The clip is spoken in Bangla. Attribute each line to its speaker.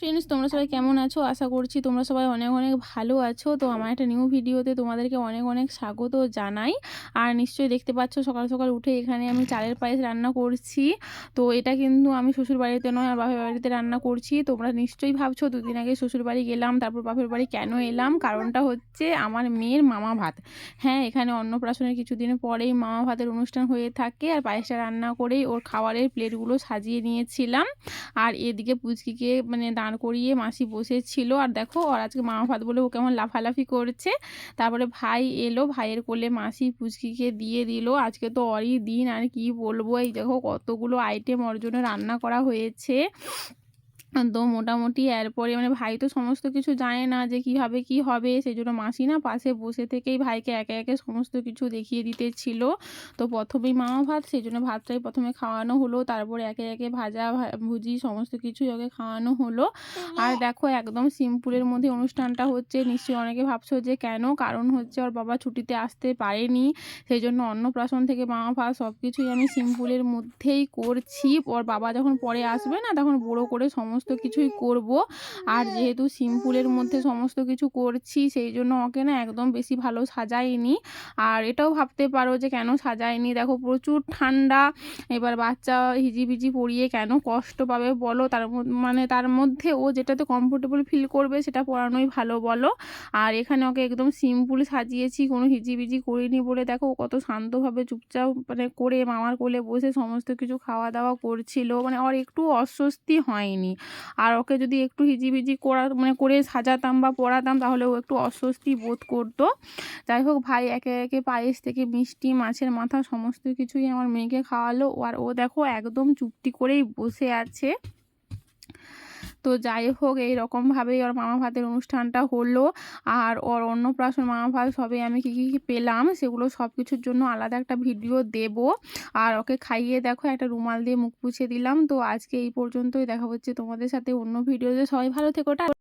Speaker 1: ফ্রেন্ডস তোমরা সবাই কেমন আছো? আশা করছি তোমরা সবাই অনেক অনেক ভালো আছো। তো আমার একটা নিউ ভিডিওতে তোমাদেরকে অনেক অনেক স্বাগত জানাই। আর নিশ্চয়ই দেখতে পাচ্ছ, সকাল সকাল উঠে এখানে আমি চালের পায়েস রান্না করছি। তো এটা কিন্তু আমি শ্বশুর বাড়িতে নয়, আর বাপের বাড়িতে রান্না করছি। তোমরা নিশ্চয়ই ভাবছ, দুদিন আগে শ্বশুর বাড়ি গেলাম, তারপর বাপের বাড়ি কেন এলাম? কারণটা হচ্ছে আমার মেয়ের মামা ভাত। হ্যাঁ এখানে অন্নপ্রাশনের কিছুদিন পরেই মামা ভাতের অনুষ্ঠান হয়ে থাকে। আর পায়েসটা রান্না করেই ওর খাবারের প্লেটগুলো সাজিয়ে নিয়েছিলাম। আর এদিকে পুচকিকে মানে দাঁড় করিয়ে মাসি বসেছিল। আর দেখো ওর আজকে মামা ভাত বলে ও কেমন লাফালাফি করছে। তারপরে ভাই এলো, ভাইয়ের কোলে মাসি পুচকিকে দিয়ে দিল। আজকে তো অরই দিন আর কি বলব? এই দেখো, কতগুলো আইটেম ওর জন্য রান্না করা হয়েছে। তো মোটামুটি এরপরে মানে ভাই তো সমস্ত কিছু জানে না যে কীভাবে কি হবে। সেই জন্য মাসি না পাশে বসে থেকেই ভাইকে একে একে সমস্ত কিছু দেখিয়ে দিতে ছিল। তো প্রথমেই মামা ভাত সেই জন্য ভাতটাই প্রথমে খাওয়ানো হলো। তারপরে একে একে ভাজা ভুজি সমস্ত কিছুই ওকে খাওয়ানো হলো। আর দেখো একদম সিম্পুলের মধ্যে অনুষ্ঠানটা হচ্ছে। নিশ্চয়ই অনেকে ভাবছ যে কেন? কারণ হচ্ছে ওর বাবা ছুটিতে আসতে পারেনি। সেই জন্য অন্নপ্রাশন থেকে মামা ভাত সব কিছুই আমি সিম্পুলের মধ্যেই করছি। ওর বাবা যখন পরে আসবে না তখন বড় করে সমস্ত কিছুই করব। আর যেহেতু সিম্পুলের মধ্যে সমস্ত কিছু করছি সেই জন্য ওকে না একদম বেশি ভালো সাজাইনি। আর এটাও ভাবতে পারো যে কেন সাজাইনি? দেখো প্রচুর ঠান্ডা এবার বাচ্চা হিজিবিজি পরিয়ে কেন কষ্ট পাবে বলো? তার মানে তার মধ্যে ও যেটাতে কমফোর্টেবল ফিল করবে সেটা পরানোই ভালো বলো। আর এখানে ওকে একদম সিম্পল সাজিয়েছি কোনো হিজিবিজি করিনি বলে। দেখো কত শান্তভাবে চুপচাপ মানে করে মামার কোলে বসে সমস্ত কিছু খাওয়া দাওয়া করছিল। মানে ওর একটু অস্বস্তি হয়নি। আর ওকে যদি একটু হিজিবিজি করা মানে করে সাজাতাম বা পড়াতাম, তাহলে ও একটু অস্বস্তি বোধ করতো। যাই হোক, ভাই একে একে পায়েস থেকে মিষ্টি, মাছের মাথা, সমস্ত কিছুই আমার মেয়েকে খাওয়ালো। আর ও দেখো একদম চুপটি করেই বসে আছে। তো যাই হোক, এই রকমভাবেই ওর মামা ভাতের অনুষ্ঠানটা হলো। আর ওর অন্নপ্রাশন মামা ভাত সবে আমি কী কী পেলাম, সেগুলো সব কিছুর জন্য আলাদা একটা ভিডিও দেব। আর ওকে খাইয়ে দেখো, একটা রুমাল দিয়ে মুখ পুছিয়ে দিলাম। তো আজকে এই পর্যন্তই, দেখা হচ্ছে তোমাদের সাথে অন্য ভিডিওতে। সবাই ভালো থেকো টা